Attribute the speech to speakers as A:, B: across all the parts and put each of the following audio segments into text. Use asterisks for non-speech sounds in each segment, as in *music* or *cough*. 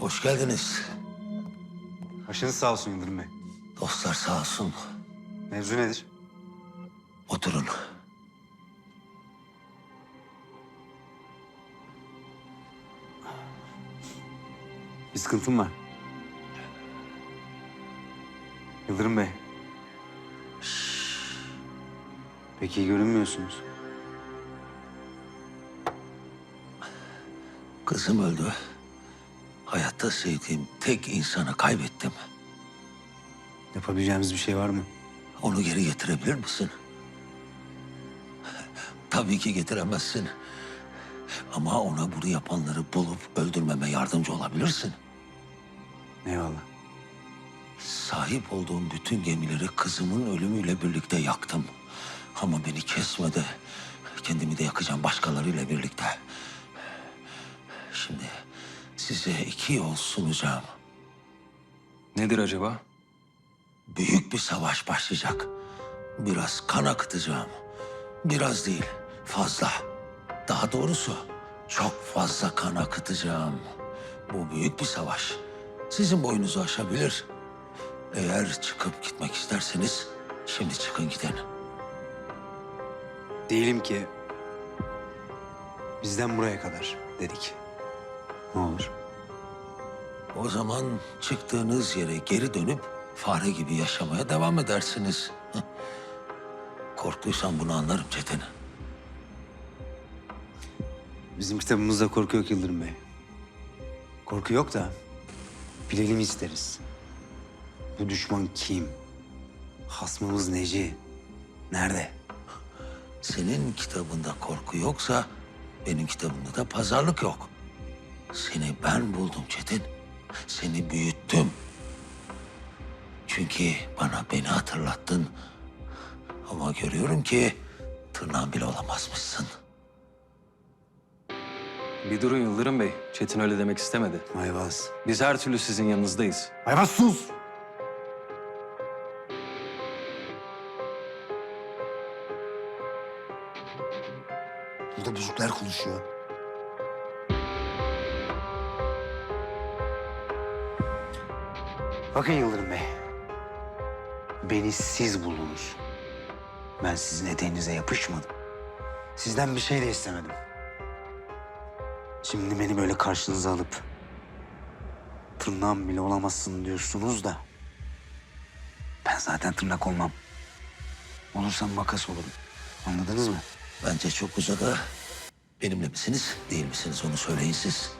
A: Hoş geldiniz.
B: Başınız sağ olsun Yıldırım Bey.
A: Dostlar sağ olsun.
B: Mevzu nedir?
A: Oturun.
B: Bir sıkıntım var. Yıldırım Bey. Pek iyi görünmüyorsunuz.
A: Kızım öldü. Hayatta sevdiğim tek insanı kaybettim.
B: Yapabileceğimiz bir şey var mı?
A: Onu geri getirebilir misin? *laughs* Tabii ki getiremezsin. Ama ona bunu yapanları bulup öldürmeme yardımcı olabilirsin.
B: Eyvallah.
A: Sahip olduğum bütün gemileri kızımın ölümüyle birlikte yaktım. Ama beni kesmedi. Kendimi de yakacağım başkalarıyla birlikte. Şimdi size iki yol sunacağım.
C: Nedir acaba?
A: Büyük bir savaş başlayacak. Biraz kan akıtacağım. Biraz değil, fazla. Daha doğrusu çok fazla kan akıtacağım. Bu büyük bir savaş. Sizin boyunuzu aşabilir. Eğer çıkıp gitmek isterseniz şimdi çıkın gidin.
B: Diyelim ki bizden buraya kadar dedik. Ne olur?
A: O zaman çıktığınız yere geri dönüp fare gibi yaşamaya devam edersiniz. *laughs* Korktuysan bunu anlarım Çetin.
B: Bizim kitabımızda korku yok Yıldırım Bey. Korku yok da bilelim isteriz. Bu düşman kim? Hasmımız neci? Nerede?
A: Senin kitabında korku yoksa benim kitabımda da pazarlık yok. Seni ben buldum Çetin. Seni büyüttüm. Çünkü bana beni hatırlattın. Ama görüyorum ki tırnağın bile olamazmışsın.
C: Bir durun Yıldırım Bey. Çetin öyle demek istemedi.
B: Ayvaz.
C: Biz her türlü sizin yanınızdayız.
B: Ayvaz sus!
D: Burada büyükler konuşuyor.
B: Bakın Yıldırım Bey. Beni siz buldunuz. Ben sizin eteğinize yapışmadım. Sizden bir şey de istemedim. Şimdi beni böyle karşınıza alıp... ...tırnağım bile olamazsın diyorsunuz da... ...ben zaten tırnak olmam. Olursam makas olurum. Anladınız mı?
A: Bence çok uzadı. Benimle misiniz, değil misiniz onu söyleyin siz.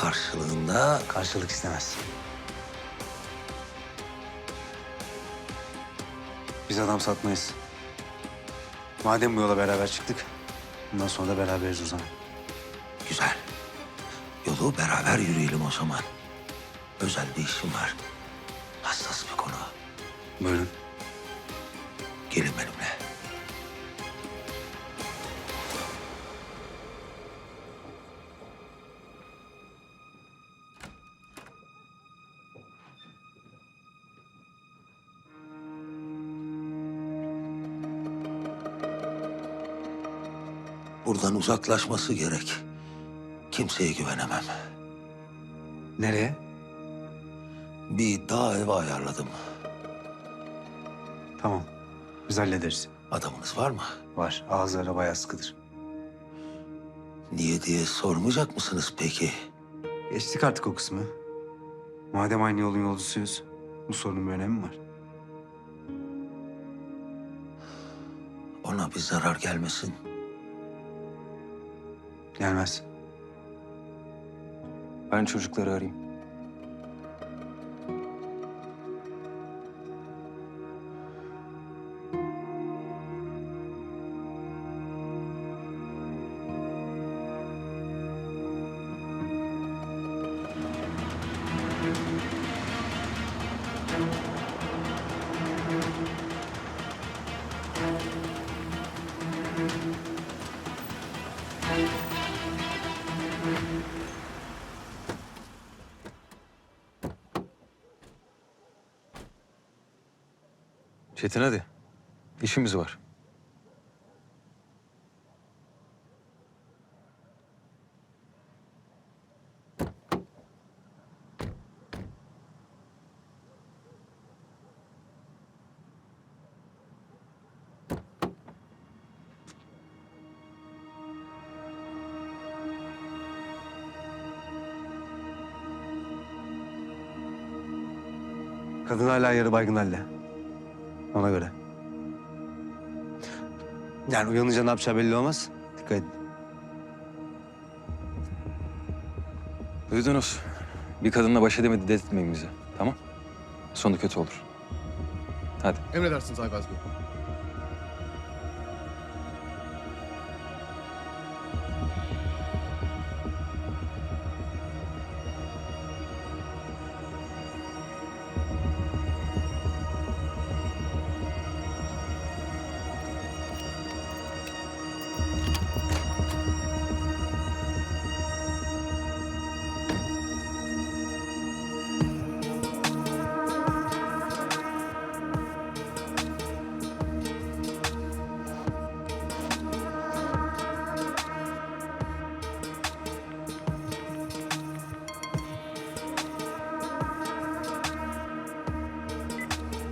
A: Karşılığında
B: Karşılık istemez. Biz adam satmayız. Madem bu yola beraber çıktık, bundan sonra da beraberiz o zaman.
A: Güzel. Yolu beraber yürüyelim o zaman. Özel bir işim var. Hassas bir konu.
B: Buyurun.
A: Gelin benimle. Buradan uzaklaşması gerek. Kimseye güvenemem.
B: Nereye?
A: Bir dağ evi ayarladım.
B: Tamam. Biz hallederiz.
A: Adamınız var mı?
B: Var. Ağızları bayağı sıkıdır.
A: Niye diye sormayacak mısınız peki?
B: Geçtik artık o kısmı. Madem aynı yolun yolcusuyuz, bu sorunun bir önemi mi var?
A: Ona bir zarar gelmesin.
B: Gelmez.
C: Ben çocukları arayayım. Çetin hadi. İşimiz var.
B: Kadın hala yarı baygın halde. Ona göre. Yani uyanınca ne yapacağı belli olmaz. Dikkat edin.
C: Duydunuz. Bir kadınla baş edemedi dedirtmeyin bize. Tamam? Sonu kötü olur. Hadi.
E: Emredersiniz Aybaz Bey.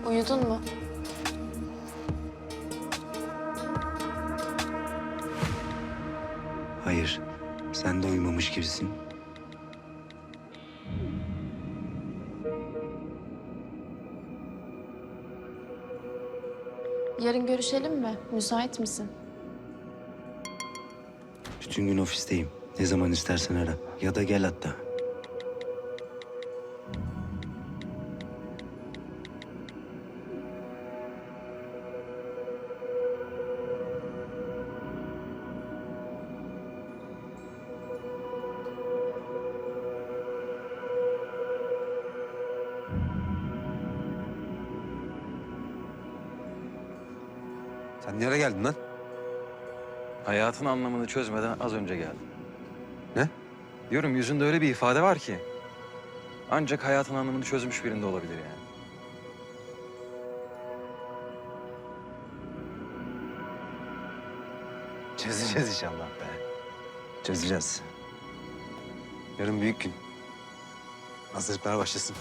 F: Uyudun mu?
B: Hayır. Sen de uyumamış gibisin.
F: Yarın görüşelim mi? Müsait misin?
B: Bütün gün ofisteyim. Ne zaman istersen ara. Ya da gel hatta. Sen nereye geldin lan?
C: Hayatın anlamını çözmeden az önce geldim.
B: Ne?
C: Diyorum yüzünde öyle bir ifade var ki. Ancak hayatın anlamını çözmüş birinde olabilir yani.
B: Çözeceğiz inşallah be. Çözeceğiz. Yarın büyük gün. Hazırlıklar başlasın.